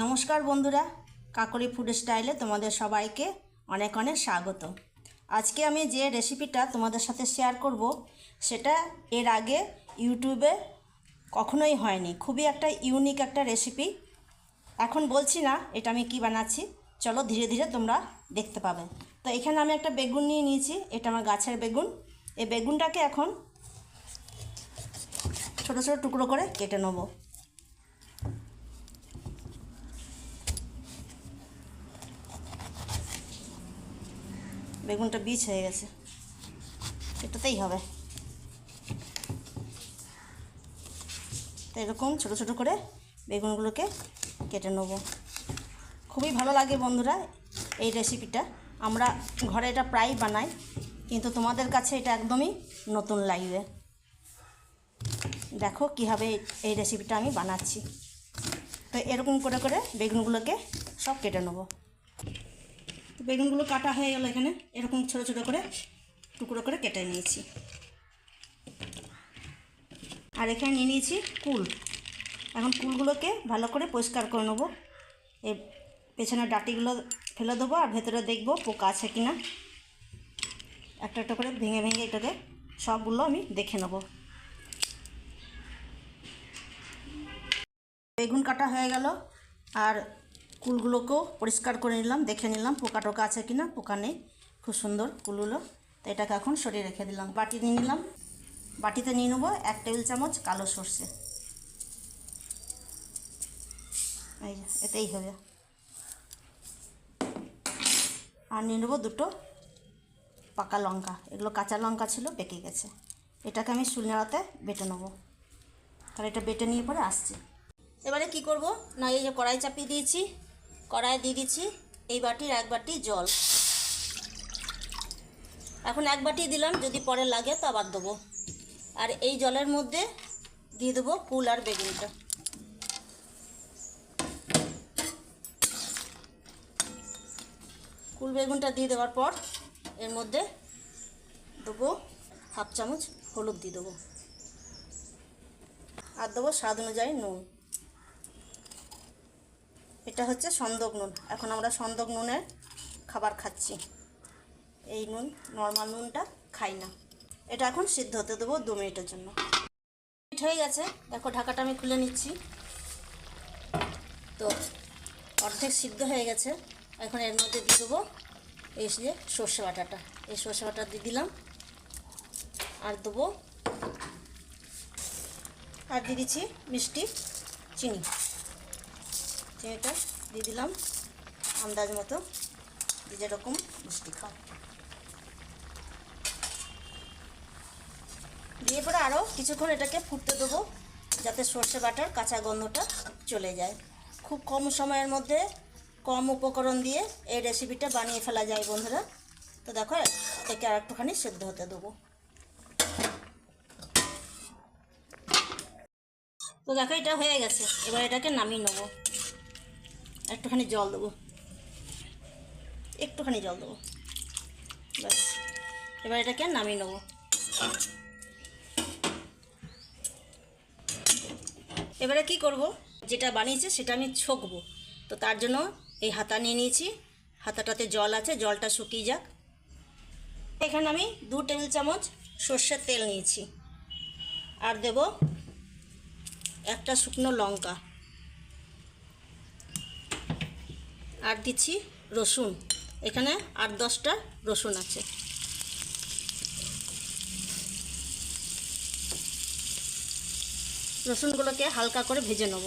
নমস্কার বন্ধুরা কাকরি ফুড স্টাইলে তোমাদের সবাইকে অনেক অনেক স্বাগত। আজকে আমি যে রেসিপিটা তোমাদের সাথে শেয়ার করব, সেটা এর আগে ইউটিউবে কখনোই হয়নি। খুবই একটা ইউনিক একটা রেসিপি এখন বলছি না এটা আমি কি বানাচ্ছি। চলো ধীরে ধীরে তোমরা দেখতে পাবে। তো এখানে আমি একটা বেগুন নিয়ে নিয়েছি, এটা আমার গাছের বেগুন। এই বেগুনটাকে এখন ছোট ছোট টুকরো করে কেটে নেব। বেগুনটা বীজ হয়ে গেছে। এটাতেই হবে। তো এরকম ছোটো ছোটো করে বেগুনগুলোকে কেটে নেব। খুবই ভালো লাগে বন্ধুরা এই রেসিপিটা। আমরা ঘরে এটা প্রায় বানাই, কিন্তু তোমাদের কাছে এটা একদমই নতুন লাগবে। দেখো কীভাবে এই রেসিপিটা আমি বানাচ্ছি। তো এরকম করে করে বেগুনগুলোকে সব কেটে নেব। বেগুনগুলো কাটা হয়ে গেল এখানে। এরকম ছোটো ছোটো করে টুকরো করে কেটে নিয়েছি। আর এখানে নিয়ে নিয়েছি কুল। এখন কুলগুলোকে ভালো করে পরিষ্কার করে নেব। এই পেছনের ডাটিগুলো ফেলে দেবো আর ভেতরে দেখব পোকা আছে কি না একটা একটা করে ভেঙে ভেঙে এটাকে সবগুলো আমি দেখে নেব। বেগুন কাটা হয়ে গেল। আর কুলগুলোকেও পরিষ্কার করে নিলাম, দেখে নিলাম পোকা টোকা আছে কি না পোকা নেই, খুব সুন্দর কুলগুলো। তো এটাকে এখন সরিয়ে রেখে দিলাম। বাটি নিয়ে নিলাম। বাটিতে নিয়ে নেব এক টেবিল চামচ কালো সর্ষে। এই এতেই হবে আর নিয়ে নেব দুটো পাকা লঙ্কা। এগুলো কাঁচা লঙ্কা ছিল পেকে গেছে। এটাকে আমি শুলনাড়াতে বেটে নেব। তাহলে এটা বেটে নিয়ে পরে আসছে। এবারে কি করব? না, এই যে কড়াই চাপিয়ে দিয়েছি, কড়াই দিয়ে দিচ্ছি এই বাটির এক বাটি জল। এখন এক বাটি দিলাম, যদি পরে লাগে তো আবার দেবো। আর এই জলের মধ্যে দিয়ে দেবো কুল আর বেগুনটা। কুল বেগুনটা দিয়ে দেওয়ার পর এর মধ্যে দেবো হাফ চামচ হলুদ দিয়ে দেবো। আর দেবো স্বাদ অনুযায়ী নুন। এটা হচ্ছে সন্দক নুন। এখন আমরা সন্দক নুনের খাবার খাচ্ছি। এই নুন নর্মাল নুনটা খাই না। এটা এখন সিদ্ধ হতে দেবো দু মিনিটের জন্য। মিনিট হয়ে গেছে। দেখো, ঢাকাটা আমি খুলে নিচ্ছি। তো অর্ধেক সিদ্ধ হয়ে গেছে। এখন এর মধ্যে দিয়ে দেবো এই যে সর্ষে বাটাটা। এই সর্ষে বাটা দিয়ে দিলাম। আর দেবো, আর দিয়ে দিচ্ছি মিষ্টি চিনি। চিনিটা দিয়ে দিলাম, আন্দাজ মতো যেরকম মিষ্টি খাও। দিয়ে পরে আরও কিছুক্ষণ এটাকে ফুটতে দেবো, যাতে সর্ষে বাটার কাঁচা গন্ধটা চলে যায়। খুব কম সময়ের মধ্যে, কম উপকরণ দিয়ে এই রেসিপিটা বানিয়ে ফেলা যায় বন্ধুরা। তো দেখো একে আর একটুখানি সেদ্ধ হতে দেবো। তো দেখো, এটা হয়ে গেছে। এবার এটাকে নামিয়ে নেব। একটুখানি জল দেবো। একটুখানি জল দেবো। ব্যাস। এবার এটাকে নামিয়ে নেব। এবারে কি করব? যেটা বানিয়েছে সেটা আমি ছকবো। তো তার জন্য এই হাতা নিয়ে নিয়েছি। হাতাটাতে জল আছে, জলটা শুকিয়ে যাক। এখানে আমি দু টেবিল চামচ সর্ষের তেল নিয়েছি। আর দেব একটা শুকনো লঙ্কা। আর দিচ্ছি রসুন। এখানে আট দশটা রসুন আছে। রসুনগুলোকে হালকা করে ভেজে নেব।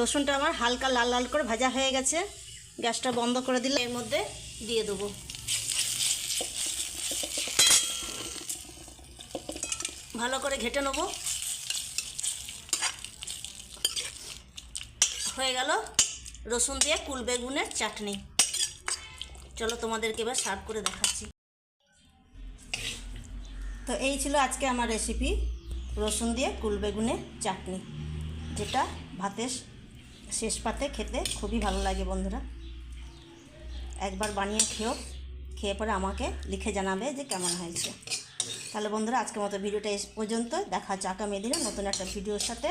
রসুনটা আমার হালকা লাল লাল করে ভাজা হয়ে গেছে। গ্যাসটা বন্ধ করে দিলে এর মধ্যে দিয়ে দেবো। ভালো করে ঘেটে নেব। হয়ে গেল রসুন দিয়ে কুল বেগুনের চাটনি। চলো তোমাদেরকে এবার সার্ভ করে দেখাচ্ছি। তো এই ছিল আজকে আমার রেসিপি রসুন দিয়ে কুল বেগুনের চাটনি, যেটা ভাতের শেষ পাতে খেতে খুবই ভালো লাগে বন্ধুরা। একবার বানিয়ে খেও, খেয়ে পরে আমাকে লিখে জানাবে যে কেমন হয়েছে। তাহলে বন্ধুরা, আজকের মতো ভিডিওটা এই পর্যন্ত দেখা হচ্ছে আগামী দিনে নতুন একটা ভিডিওর সাথে।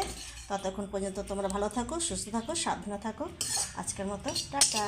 ততক্ষণ পর্যন্ত তোমরা ভালো থাকো, সুস্থ থাকো, সাবধানে থাকো। আজকের মতো, টাটা।